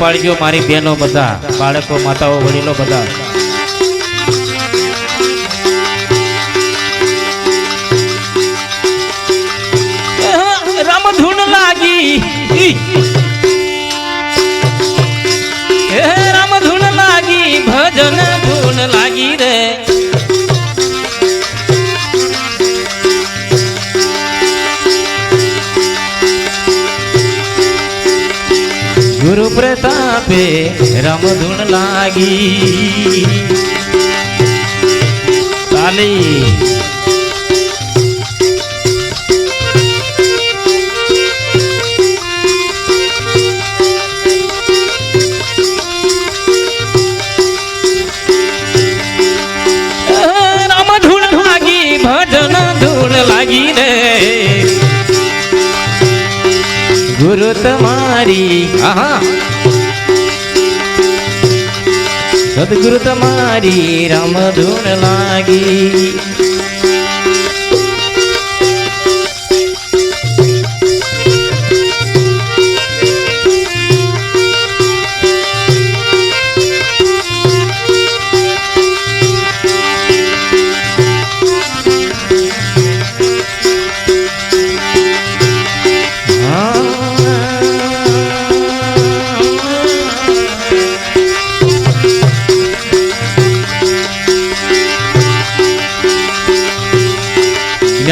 પાડજો મારી બહેનો બધા બાળકો માતાઓ વડીલો બધા. રમધૂન લાગી. રામધૂન લાગી ભજન તાલી. રામ ધૂળ લાગી ભજન ધૂળ લાગી રે ગુરુ તમારી આહા. સદગુરુ તમારી રામ લાગી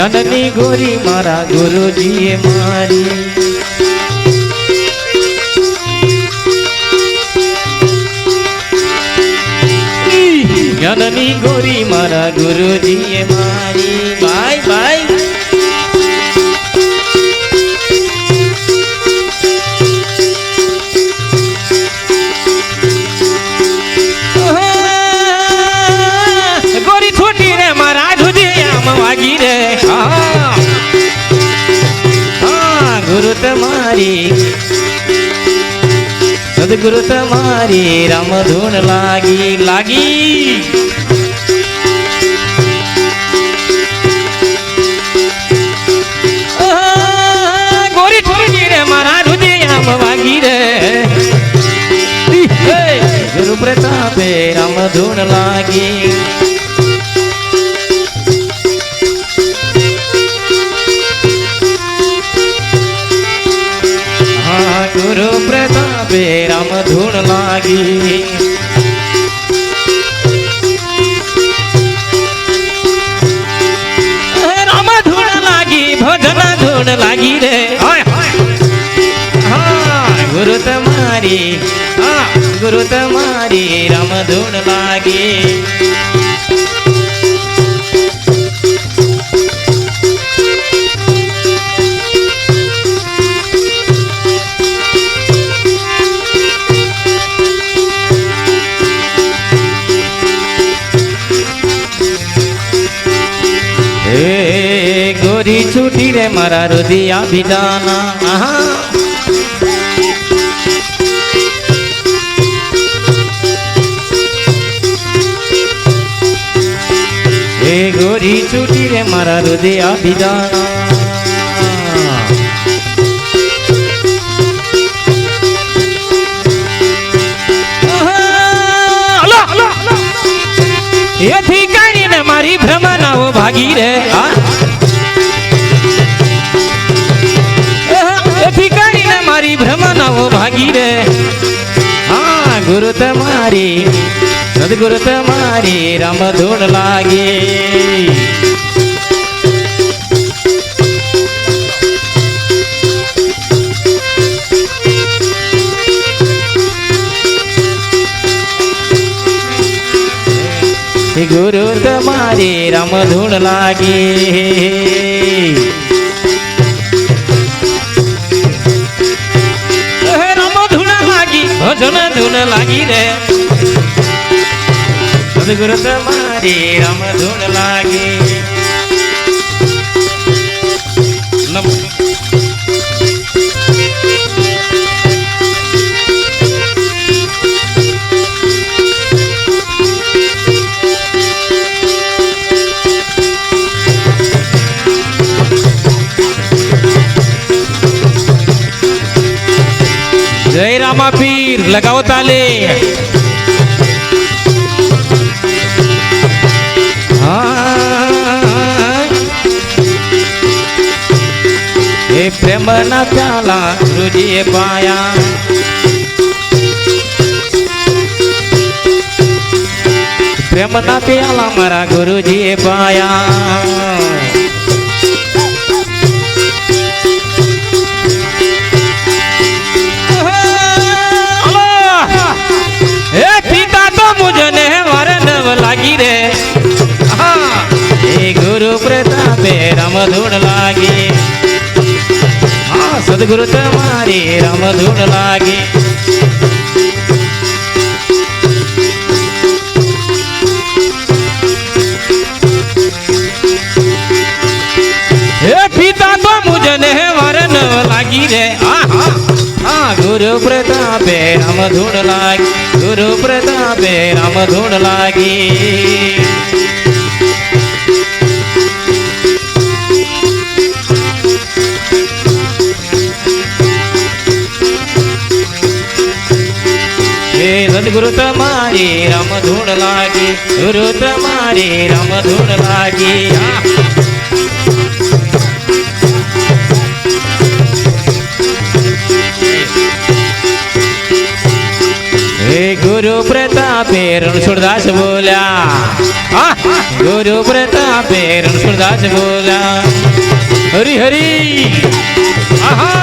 જ્ઞાનની ગોરી મારા ગુરુજીએ મારી. જ્ઞાનની ગોરી મારા ગુરુજીએ મારી. Bye bye. તમારી. સદગુરુ તમારી રામધૂન લાગી લાગી. ગોરી છોટી રે, મારા આમ વાગી રે. ગુરુ પ્રતાપે રામધૂન લાગી. પ્રતાપે રામધૂન લાગી. રામધૂન લાગી ભજન ધૂન લાગી રે. ગુરુ તમારી ગુરુ તમારી રામધૂન લાગી. છૂટી રે મારા રુધિયા બિદાના આહા. હે ગોરી છૂટી રે મારા હૃદય બિદાના એથી કાઢીને મારી ભ્રમણાઓ ભાગી રે હા. તમારી સદગુરુ તમારી રમધૂન લાગે. ગુરુ તમારી રમધૂન લાગે. ધૂન લાગી રે. સદગુરુ તમારી રામધૂન લાગી. નમો રામા પીર, લગાવો તાલે. હા. પ્રેમ ના પ્યાલા ગુરુજીએ પાયા. પ્રેમના પ્યાલા મારા ગુરુજીએ પાયા. રમધૂણ લાગે. હા, સદગુરુ તમારી રમધૂણ લાગી. પિતા તો મુજને વરન લાગી રે. આ ગુરુ પ્રતાપે રમધૂણ લાગી. ગુરુ પ્રતાપે રમધૂણ લાગી. હે સદગુરુ તમારી રમધૂણ લાગી ગુરુ તમારી રમધૂણ લાગી હા હે ગુરુ પ્રતાપે રણછોડદાસ બોલ્યા હા, ગુરુ પ્રતાપે રણછોડદાસ બોલ્યા હરી હરી આહા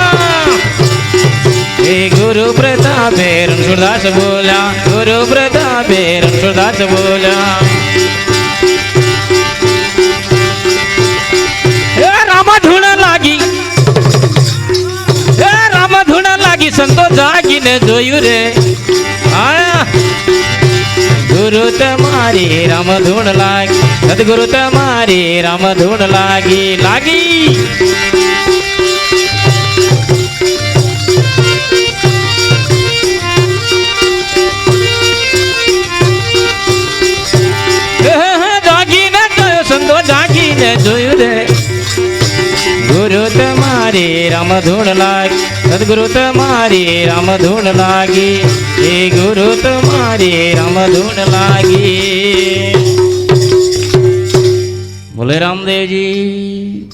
પ્રતાપે રણછોડદાસ બોલ્યા ગુરુ પ્રતાપે રણછોડદાસ બોલ્યા લાગી હે સંતો જાગીને જોયું રે ગુરુ તમારી રામધૂણ લાગી સદગુરુ તમારી રામધૂણ લાગી લાગી જાગીને જોયું રે. ગુરુ તમારી રામધૂણ લાગી. સદગુરુ તમારી રામધૂણ લાગી. એ ગુરુ તમારી રામધૂણ લાગી. ભોલે રામદેવજી.